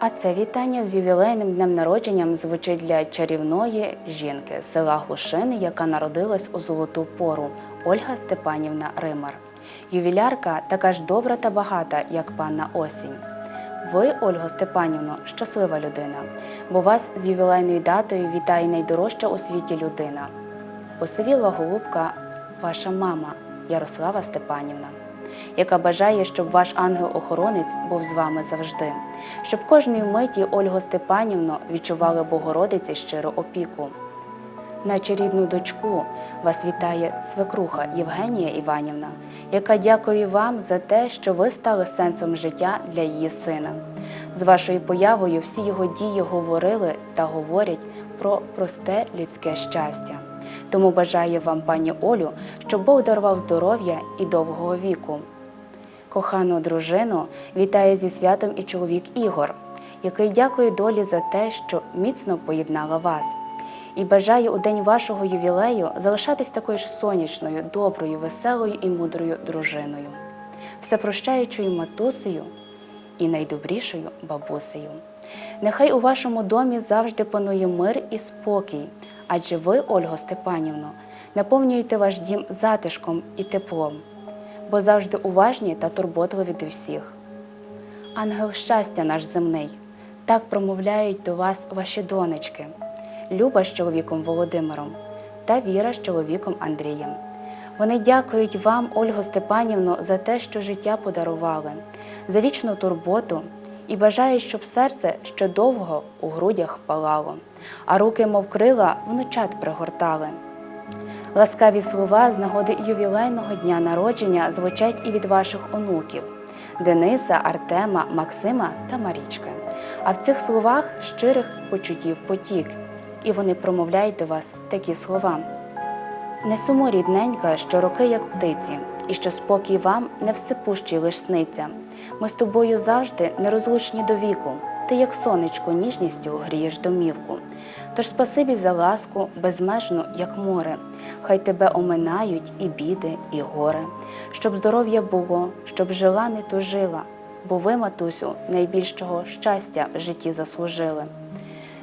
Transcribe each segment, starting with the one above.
А це вітання з ювілейним днем народженням звучить для чарівної жінки села Глушини, яка народилась у золоту пору Ольга Степанівна Римар. Ювілярка така ж добра та багата, як панна осінь. Ви, Ольго Степанівно, щаслива людина, бо вас з ювілейною датою вітає найдорожча у світі людина. Посивіла голубка ваша мама Ярослава Степанівна, яка бажає, щоб ваш ангел-охоронець був з вами завжди, щоб кожної миті Ольго Степанівно відчували Богородиці щиру опіку. Наче рідну дочку вас вітає свекруха Євгенія Іванівна, яка дякує вам за те, що ви стали сенсом життя для її сина. З вашою появою всі його дії говорили та говорять про просте людське щастя. Тому бажаю вам, пані Олю, щоб Бог дарував здоров'я і довгого віку. Кохану дружину вітає зі святом і чоловік Ігор, який дякує долі за те, що міцно поєднала вас. І бажаю у день вашого ювілею залишатись такою ж сонячною, доброю, веселою і мудрою дружиною, всепрощаючою матусею і найдобрішою бабусею. Нехай у вашому домі завжди панує мир і спокій, адже ви, Ольго Степанівно, наповнюєте ваш дім затишком і теплом, бо завжди уважні та турботливі до всіх. Ангел щастя наш земний, так промовляють до вас ваші донечки, Люба з чоловіком Володимиром та Віра з чоловіком Андрієм. Вони дякують вам, Ольго Степанівно, за те, що життя подарували, за вічну турботу і бажають, щоб серце ще довго у грудях палало, а руки, мов крила, внучат пригортали. Ласкаві слова з нагоди ювілейного дня народження звучать і від ваших онуків Дениса, Артема, Максима та Марічки. А в цих словах щирих почуттів потік, і вони промовляють до вас такі слова. Не сумо, рідненька, що роки, як птиці, і що спокій вам не всепущий лиш сниться. Ми з тобою завжди нерозлучні до віку. Ти, як сонечко, ніжністю грієш домівку. Тож спасибі за ласку, безмежну, як море. Хай тебе оминають і біди, і горе, щоб здоров'я було, щоб жила не тужила, бо ви, матусю, найбільшого щастя в житті заслужили.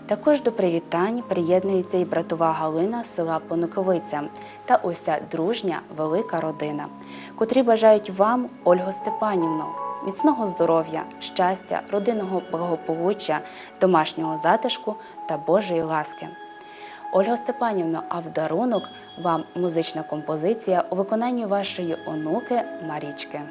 Також до привітань приєднується і братова Галина з села Понуковиця та уся дружня велика родина, котрі бажають вам, Ольго Степанівно, міцного здоров'я, щастя, родинного благополуччя, домашнього затишку та Божої ласки. Ольга Степанівна, а в дарунок вам музична композиція у виконанні вашої онуки Марічки.